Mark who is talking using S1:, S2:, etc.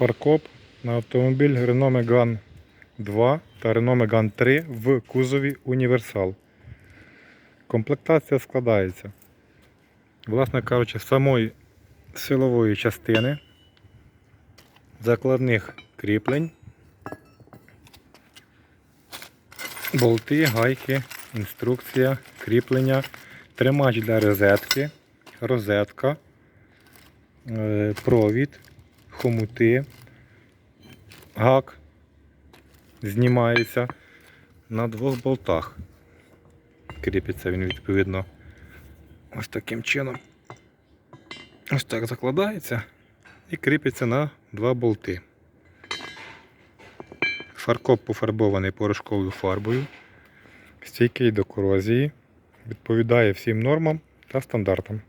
S1: фаркоп на автомобіль Renault Megane 2 та Renault Megane 3 в кузові Універсал. Комплектація складається, власне кажучи, самої силової частини, закладних кріплень, болти, гайки, інструкція, кріплення, тримач для розетки, розетка, е, провід, хомути, гак знімається на двох болтах. Кріпиться він відповідно ось таким чином. Ось так закладається і кріпиться на два болти. Фаркоп пофарбований порошковою фарбою, стійкий до корозії, відповідає всім нормам та стандартам.